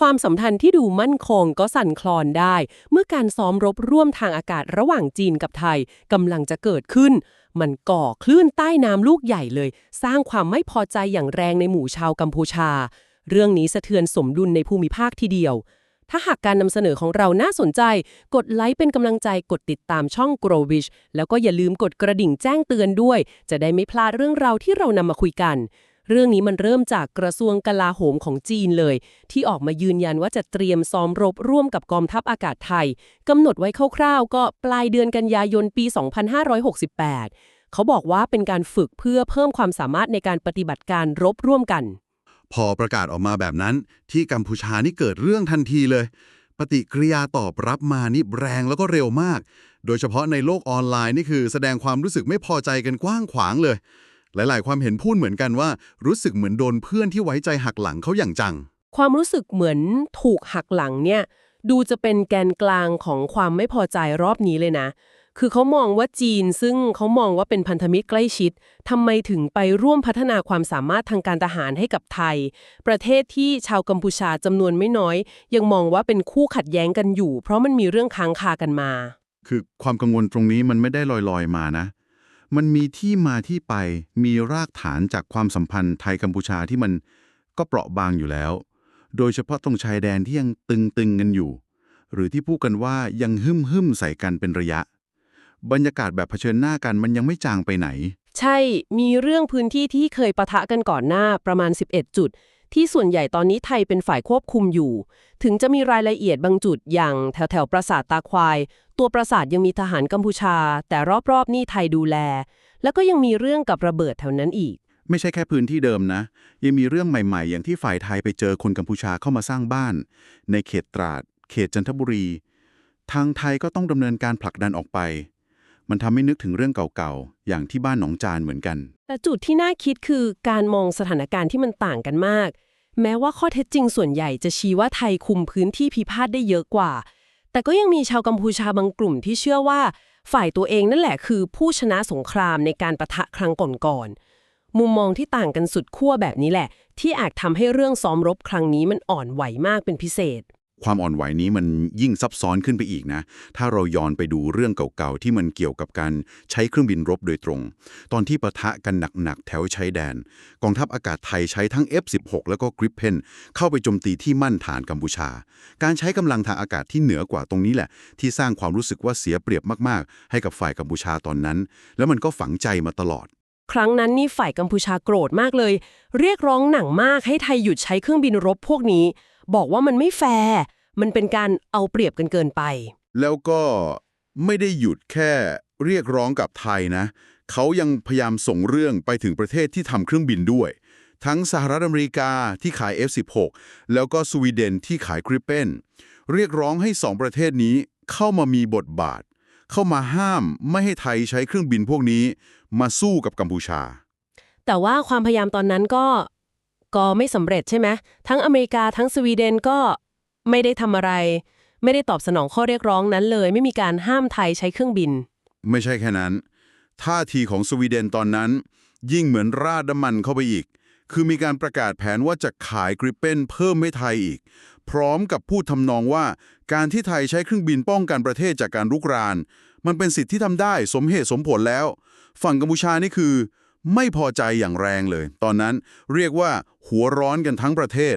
ความสัมพันธ์ที่ดูมั่นคงก็สั่นคลอนได้ เมื่อการซ้อมรบร่วมทางอากาศระหว่างจีนกับไทยกำลังจะเกิดขึ้น มันก่อคลื่นใต้น้ำลูกใหญ่เลย สร้างความไม่พอใจอย่างแรงในหมู่ชาวกัมพูชา เรื่องนี้สะเทือนสมดุลในภูมิภาคทีเดียว ถ้าหากการนำเสนอของเราน่าสนใจ กดไลค์เป็นกำลังใจกดติดตามช่อง Grow Wish แล้วก็อย่าลืมกดกระดิ่งแจ้งเตือนด้วย จะได้ไม่พลาดเรื่องราวที่เรานำมาคุยกัน เรื่องนี้มันเริ่มจากกระทรวงกลาโหมของจีนเลย ที่ออกมายืนยันว่าจะเตรียมซ้อมรบร่วมกับกองทัพอากาศไทยกำหนดไว้คร่าวๆ ก็ปลายเดือนกันยายนปี 2568 เขาบอกว่าเป็นการฝึกเพื่อเพิ่มความสามารถในการปฏิบัติการรบร่วมกัน พอประกาศออกมาแบบนั้น ที่กัมพูชานี่เกิดเรื่องทันทีเลย ปฏิกิริยาตอบรับมานี่แรงแล้วก็เร็วมาก โดยเฉพาะในโลกออนไลน์นี่คือแสดงความรู้สึกไม่พอใจกันกว้างขวางเลย หลายๆ ความเห็นพูดเหมือนกันว่า รู้สึกเหมือนโดนเพื่อนที่ไว้ใจหักหลังเขาอย่างจัง ความรู้สึกเหมือนถูกหักหลังเนี่ย ดูจะเป็นแกนกลางของความไม่พอใจรอบนี้เลยนะ คือเขามองว่าจีนซึ่งเขามองว่าเป็นพันธมิตรใกล้ชิดทำไมถึงไปร่วมพัฒนาความสามารถทางการทหารให้กับไทย ประเทศที่ชาวกัมพูชาจำนวนไม่น้อย ยังมองว่าเป็นคู่ขัดแย้งกันอยู่ เพราะมันมีเรื่องค้างคากันมา คือความกังวลตรงนี้มันไม่ได้ลอยๆมานะ มันมีที่มาที่ไป มีรากฐานจากความสัมพันธ์ไทยกัมพูชาที่มันก็เปราะบางอยู่แล้ว โดยเฉพาะตรงชายแดนที่ยังตึงๆกันอยู่ หรือที่พูดกันว่ายังหึ่มหึ่มใส่กันเป็นระยะ บรรยากาศแบบเผชิญหน้ากันมันยังไม่จางไปไหน ใช่ มีเรื่องพื้นที่ที่เคยปะทะกันก่อนหน้าประมาณ 11 จุด ที่ส่วนใหญ่ตอนนี้ไทยเป็นฝ่ายควบคุมอยู่ ถึงจะมีรายละเอียดบางจุดอย่างแถวแถวๆปราสาทตาควาย ตัวปราสาทยังมีทหารกัมพูชา แต่รอบๆนี่ไทยดูแล แล้วก็ยังมีเรื่องกับระเบิดแถวนั้นอีก ไม่ใช่แค่พื้นที่เดิมนะ ยังมีเรื่องใหม่ๆ อย่างที่ฝ่ายไทยไปเจอคนกัมพูชาเข้ามาสร้างบ้าน ในเขตตราด เขตจันทบุรี ทางไทยก็ต้องดำเนินการผลักดันออกไปมันทำให้นึกถึงเรื่องเก่าๆ อย่างที่บ้านหนองจานเหมือนกัน แต่จุดที่น่าคิดคือการมองสถานการณ์ที่มันต่างกันมาก แม้ว่าข้อเท็จจริงส่วนใหญ่จะชี้ว่าไทยคุมพื้นที่พิพาทได้เยอะกว่า แต่ก็ยังมีชาวกัมพูชาบางกลุ่มที่เชื่อว่า ฝ่ายตัวเองนั่นแหละคือผู้ชนะสงครามในการประทะครั้งก่อนๆ มุมมองที่ต่างกันสุดขั้วแบบนี้แหละ ที่อาจทำให้เรื่องซ้อมรบครั้งนี้มันอ่อนไหวมากเป็นพิเศษ ความอ่อนไหวนี้มันยิ่งซับซ้อนขึ้นไปอีกนะ ถ้าเราย้อนไปดูเรื่องเก่าๆ ที่มันเกี่ยวกับการใช้เครื่องบินรบโดยตรง ตอนที่ปะทะกันหนักๆ แถวชายแดน กองทัพอากาศไทยใช้ทั้ง F16 แล้วก็ Gripen เข้าไปโจมตีที่มั่นฐานกัมพูชา การใช้กำลังทางอากาศที่เหนือกว่าตรงนี้แหละ ที่สร้างความรู้สึกว่าเสียเปรียบมากๆ ให้กับฝ่ายกัมพูชาตอนนั้น แล้วมันก็ฝังใจมาตลอดครั้งนั้นนี่ฝ่ายกัมพูชาโกรธมากเลย เรียกร้องหนังมากให้ไทยหยุดใช้เครื่องบินรบพวกนี้ บอกว่ามันไม่แฟร์มันเป็นการเอาเปรียบกันเกินไป แล้วก็ไม่ได้หยุดแค่เรียกร้องกับไทยนะ เขายังพยายามส่งเรื่องไปถึงประเทศที่ทำเครื่องบินด้วย ทั้งสหรัฐอเมริกาที่ขาย F16 แล้วก็สวีเดนที่ขายกริปเปนเรียกร้องให้สองประเทศนี้เข้ามามีบทบาท เข้ามาห้ามไม่ให้ไทยใช้เครื่องบินพวกนี้ มาสู้กับกัมพูชา แต่ว่าความพยายามตอนนั้นก็ ก็ไม่สำเร็จใช่ไหมทั้งอเมริกาทั้งสวีเดนก็ไม่ได้ทำอะไร ไม่ได้ตอบสนองข้อเรียกร้องนั้นเลย ไม่มีการห้ามไทยใช้เครื่องบิน ไม่ใช่แค่นั้น ท่าทีของสวีเดนตอนนั้น ยิ่งเหมือนราดน้ำมันเข้าไปอีก คือมีการประกาศแผนว่าจะขายกริปเปนเพิ่มให้ไทยอีก พร้อมกับพูดทำนองว่า การที่ไทยใช้เครื่องบินป้องกันประเทศจากการรุกราน มันเป็นสิทธิที่ทำได้สมเหตุสมผลแล้ว ฝั่งกัมพูชานี่คือ ไม่พอใจอย่างแรงเลย ตอนนั้นเรียกว่าหัวร้อนกันทั้งประเทศ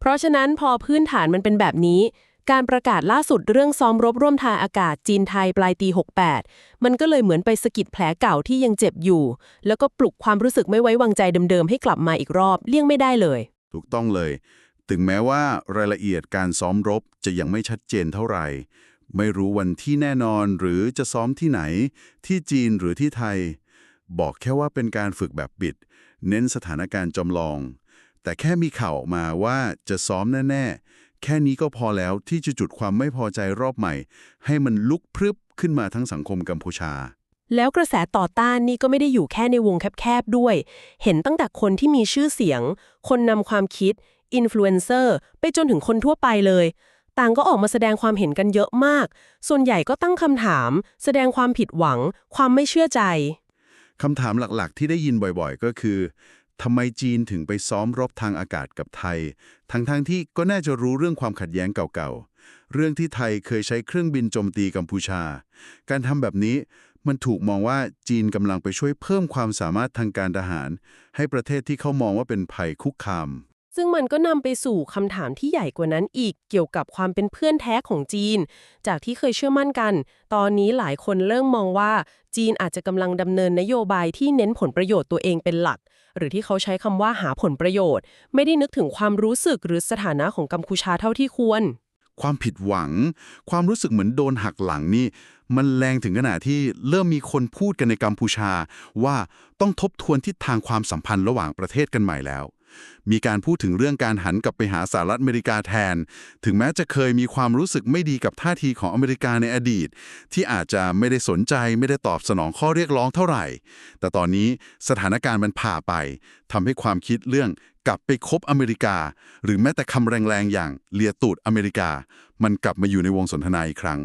เพราะฉะนั้นพอพื้นฐานมันเป็นแบบนี้ การประกาศล่าสุดเรื่องซ้อมรบร่วมทางอากาศจีนไทยปลายปี 68 มันก็เลยเหมือนไปสะกิดแผลเก่าที่ยังเจ็บอยู่ แล้วก็ปลุกความรู้สึกไม่ไว้วางใจเดิมๆให้กลับมาอีกรอบเลี่ยงไม่ได้เลย ถูกต้องเลย ถึงแม้ว่ารายละเอียดการซ้อมรบจะยังไม่ชัดเจนเท่าไหร่ ไม่รู้วันที่แน่นอนหรือจะซ้อมที่ไหน ที่จีนหรือที่ไทย บอกแค่ว่าเป็นการฝึกแบบปิด เน้นสถานการณ์จำลอง แต่แค่มีข่าวออกมาว่าจะซ้อมแน่ ๆ แค่นี้ก็พอแล้วที่จะจุดความไม่พอใจรอบใหม่ ให้มันลุกพรึบขึ้นมาทั้งสังคมกัมพูชา แล้วกระแสต่อต้านนี่ก็ไม่ได้อยู่แค่ในวงแคบๆด้วย เห็นตั้งแต่คนที่มีชื่อเสียง คนนำความคิดอินฟลูเอนเซอร์ไปจนถึงคนทั่วไปเลย ต่างก็ออกมาแสดงความเห็นกันเยอะมาก ส่วนใหญ่ก็ตั้งคำถาม แสดงความผิดหวัง ความไม่เชื่อใจ คำถามหลักๆ ที่ได้ยินบ่อยๆ ก็คือทำไมจีนถึงไปซ้อมรบทางอากาศกับไทย ทั้งๆทที่ก็น่าจะรู้เรื่องความขัดแย้งเก่าๆ เรื่องที่ไทยเคยใช้เครื่องบินโจมตีกัมพูชา การทำแบบนี้มันถูกมองว่าจีนกำลังไปช่วยเพิ่มความสามารถทางการทหาร ให้ประเทศที่เขามองว่าเป็นภัยคุกคาม ซึ่งมันก็นำไปสู่คำถามที่ใหญ่กว่านั้นอีกเกี่ยวกับความเป็นเพื่อนแท้ของจีน จากที่เคยเชื่อมั่นกัน ตอนนี้หลายคนเริ่มมองว่าจีนอาจจะกำลังดำเนินนโยบายที่เน้นผลประโยชน์ตัวเองเป็นหลัก หรือที่เขาใช้คำว่าหาผลประโยชน์ ไม่ได้นึกถึงความรู้สึกหรือสถานะของกัมพูชาเท่าที่ควร ความผิดหวัง ความรู้สึกเหมือนโดนหักหลังนี่ มันแรงถึงขนาดที่เริ่มมีคนพูดกันในกัมพูชา ว่าต้องทบทวนทิศทางความสัมพันธ์ระหว่างประเทศกันใหม่แล้ว มีการพูดถึงเรื่องการหันกลับไปหาสหรัฐอเมริกาแทน ถึงแม้จะเคยมีความรู้สึกไม่ดีกับท่าทีของอเมริกาในอดีต ที่อาจจะไม่ได้สนใจไม่ได้ตอบสนองข้อเรียกร้องเท่าไหร่ แต่ตอนนี้สถานการณ์มันผ่าไปทำให้ความคิดเรื่องกลับไปคบอเมริกา หรือแม้แต่คำแรงๆอย่างเลียตูดอเมริกา มันกลับมาอยู่ในวงสนทนาอีกครั้ง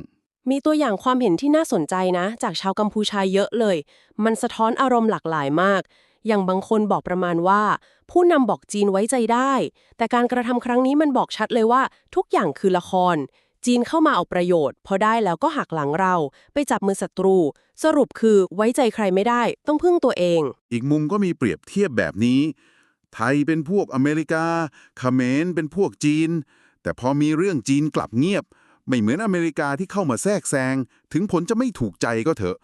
มีตัวอย่างความเห็นที่น่าสนใจนะ จากชาวกัมพูชาเยอะเลย มันสะท้อนอารมณ์หลากหลายมาก อย่างบางคนบอกประมาณว่า ผู้นำบอกจีนไว้ใจได้ แต่การกระทำครั้งนี้มันบอกชัดเลยว่า ทุกอย่างคือละคร จีนเข้ามาเอาประโยชน์ พอได้แล้วก็หักหลังเรา ไปจับมือศัตรู สรุปคือไว้ใจใครไม่ได้ ต้องพึ่งตัวเอง อีกมุมก็มีเปรียบเทียบแบบนี้ ไทยเป็นพวกอเมริกาเขมรเป็นพวกจีน แต่พอมีเรื่องจีนกลับเงียบ ไม่เหมือนอเมริกาที่เข้ามาแทรกแซงถึงผลจะไม่ถูกใจก็เถอะ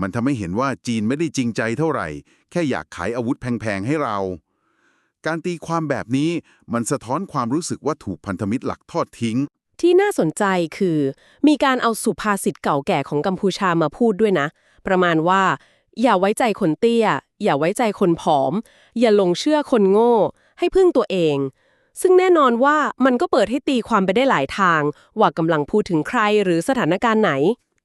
มันทำให้เห็นว่าจีนไม่ได้จริงใจเท่าไหร่ แค่อยากขายอาวุธแพงๆให้เรา การตีความแบบนี้มันสะท้อนความรู้สึกว่าถูกพันธมิตรหลักทอดทิ้ง ที่น่าสนใจคือ มีการเอาสุภาษิตเก่าแก่ของกัมพูชามาพูดด้วยนะ ประมาณว่า อย่าไว้ใจคนเตี้ย อย่าไว้ใจคนผอม อย่าหลงเชื่อคนโง่ ให้พึ่งตัวเอง ซึ่งแน่นอนว่ามันก็เปิดให้ตีความไปได้หลายทาง ว่ากำลังพูดถึงใครหรือสถานการณ์ไหน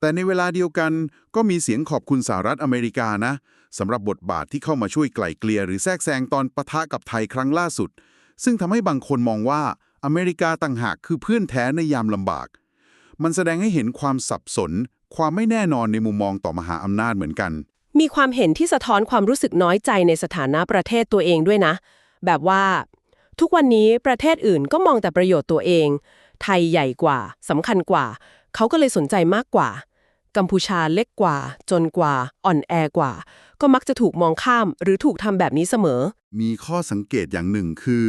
แต่ในเวลาเดียวกันก็มีเสียงขอบคุณสหรัฐอเมริกานะสำหรับบทบาทที่เข้ามาช่วยไกล่เกลี่ยหรือแทรกแซงตอนปะทะกับไทยครั้งล่าสุด ซึ่งทำให้บางคนมองว่าอเมริกาต่างหากคือเพื่อนแท้ในยามลำบาก มันแสดงให้เห็นความสับสน ความไม่แน่นอนในมุมมองต่อมหาอำนาจเหมือนกัน มีความเห็นที่สะท้อนความรู้สึกน้อยใจในสถานะประเทศตัวเองด้วยนะ แบบว่า ทุกวันนี้ประเทศอื่นก็มองแต่ประโยชน์ตัวเอง ไทยใหญ่กว่าสำคัญกว่า เขาก็เลยสนใจมากกว่า กัมพูชาเล็กกว่า จนกว่า อ่อนแอกว่า ก็มักจะถูกมองข้ามหรือถูกทำแบบนี้เสมอ มีข้อสังเกตอย่างหนึ่งคือ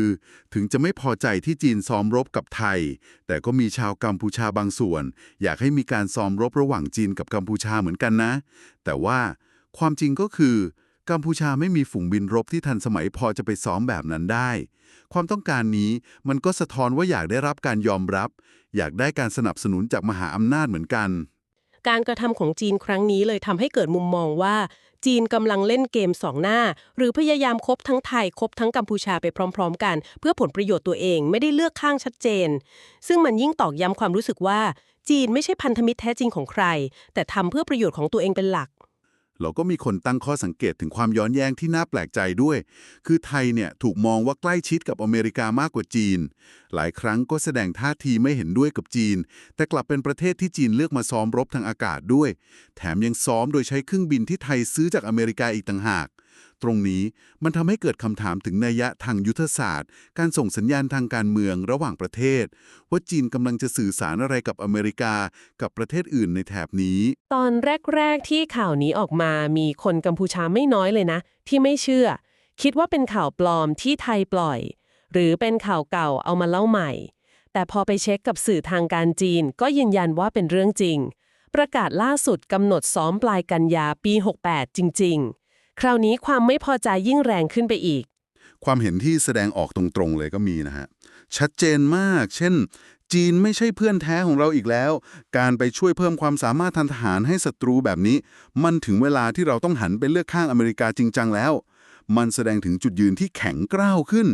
ถึงจะไม่พอใจที่จีนซ้อมรบกับไทย แต่ก็มีชาวกัมพูชาบางส่วน อยากให้มีการซ้อมรบระหว่างจีนกับกัมพูชาเหมือนกันนะ แต่ว่าความจริงก็คือกัมพูชาไม่มีฝูงบินรบที่ทันสมัยพอจะไปซ้อมแบบนั้นได้ ความต้องการนี้มันก็สะท้อนว่าอยากได้รับการยอมรับ อยากได้การสนับสนุนจากมหาอำนาจเหมือนกัน การกระทำของจีนครั้งนี้เลยทำให้เกิดมุมมองว่า จีนกำลังเล่นเกมสองหน้า หรือพยายามคบทั้งไทยคบทั้งกัมพูชาไปพร้อม ๆ กัน เพื่อผลประโยชน์ตัวเองไม่ได้เลือกข้างชัดเจน ซึ่งมันยิ่งตอกย้ำความรู้สึกว่า จีนไม่ใช่พันธมิตรแท้จริงของใคร แต่ทำเพื่อประโยชน์ของตัวเองเป็นหลัก เราก็มีคนตั้งข้อสังเกตถึงความย้อนแย้งที่น่าแปลกใจด้วย คือไทยเนี่ยถูกมองว่าใกล้ชิดกับอเมริกามากกว่าจีน หลายครั้งก็แสดงท่าทีไม่เห็นด้วยกับจีน แต่กลับเป็นประเทศที่จีนเลือกมาซ้อมรบทางอากาศด้วย แถมยังซ้อมโดยใช้เครื่องบินที่ไทยซื้อจากอเมริกาอีกต่างหาก ตรงนี้มันทำให้เกิดคำถามถึงนัยยะทางยุทธศาสตร์ การส่งสัญญาณทางการเมืองระหว่างประเทศ ว่าจีนกำลังจะสื่อสารอะไรกับอเมริกากับประเทศอื่นในแถบนี้ ตอนแรก ๆ ที่ข่าวนี้ออกมามีคนกัมพูชาไม่น้อยเลยนะ ที่ไม่เชื่อ คิดว่าเป็นข่าวปลอมที่ไทยปล่อย หรือเป็นข่าวเก่าเอามาเล่าใหม่ แต่พอไปเช็คกับสื่อทางการจีน ก็ยืนยันว่าเป็นเรื่องจริง ประกาศล่าสุดกำหนดซ้อมปลายกันยาปี 68 จริง ๆ คราวนี้ความไม่พอใจยิ่งแรงขึ้นไปอีก ความเห็นที่แสดงออกตรงๆเลยก็มีนะฮะ ชัดเจนมาก เช่น จีนไม่ใช่เพื่อนแท้ของเราอีกแล้ว การไปช่วยเพิ่มความสามารถทางทหารให้ศัตรูแบบนี้ มันถึงเวลาที่เราต้องหันไปเลือกข้างอเมริกาจริงจังแล้ว มันแสดงถึงจุดยืนที่แข็งกร้าวขึ้น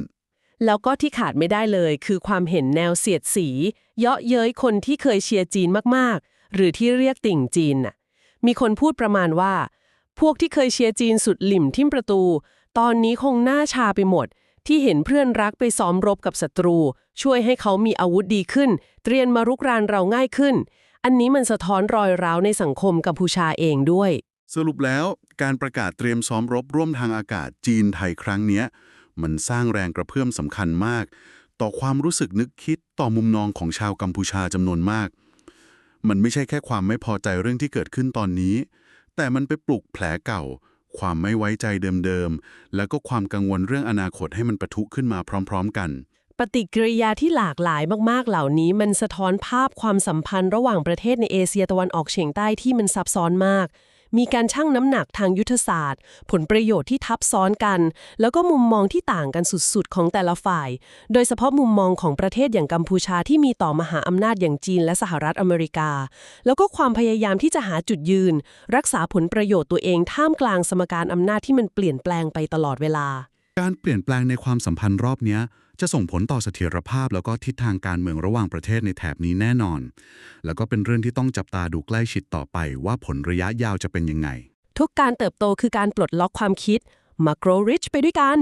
แล้วก็ที่ขาดไม่ได้เลยคือความเห็นแนวเสียดสี เยาะเย้ยคนที่เคยเชียร์จีนมากๆ หรือที่เรียกติ่งจีนน่ะมีคนพูดประมาณว่า พวกที่เคยเชียร์จีนสุดหลิ่มทิ่มประตู ตอนนี้คงหน้าชาไปหมด ที่เห็นเพื่อนรักไปซ้อมรบกับศัตรู ช่วยให้เขามีอาวุธดีขึ้น เตรียมมารุกรานเราง่ายขึ้น อันนี้มันสะท้อนรอยร้าวในสังคมกัมพูชาเองด้วย สรุปแล้วการประกาศเตรียมซ้อมรบร่วมทางอากาศจีนไทยครั้งนี้มันสร้างแรงกระเพื่อมสำคัญมาก ต่อความรู้สึกนึกคิดต่อมุมมองของชาวกัมพูชาจำนวนมาก มันไม่ใช่แค่ความไม่พอใจเรื่องที่เกิดขึ้นตอนนี้ แต่มันไปปลุกแผลเก่า ความไม่ไว้ใจเดิมๆ แล้วก็ความกังวลเรื่องอนาคตให้มันปะทุขึ้นมาพร้อม ๆ กัน ปฏิกิริยาที่หลากหลายมากๆ เหล่านี้มันสะท้อนภาพความสัมพันธ์ระหว่างประเทศในเอเชียตะวันออกเฉียงใต้ที่มันซับซ้อนมาก มีการชั่งน้ำหนักทางยุทธศาสตร์ ผลประโยชน์ที่ทับซ้อนกัน แล้วก็มุมมองที่ต่างกันสุดๆ ของแต่ละฝ่าย โดยเฉพาะมุมมองของประเทศอย่างกัมพูชาที่มีต่อมหาอำนาจอย่างจีนและสหรัฐอเมริกา แล้วก็ความพยายามที่จะหาจุดยืน รักษาผลประโยชน์ตัวเองท่ามกลางสมการอำนาจที่มันเปลี่ยนแปลงไปตลอดเวลา การเปลี่ยนแปลงในความสัมพันธ์รอบนี้ จะส่งผลต่อเสถียรภาพแล้วก็ทิศทางการเมืองระหว่างประเทศในแถบนี้แน่นอน แล้วก็เป็นเรื่องที่ต้องจับตาดูใกล้ชิดต่อไปว่าผลระยะยาวจะเป็นยังไง ทุกการเติบโตคือการปลดล็อกความคิดมา grow rich ไปด้วยกัน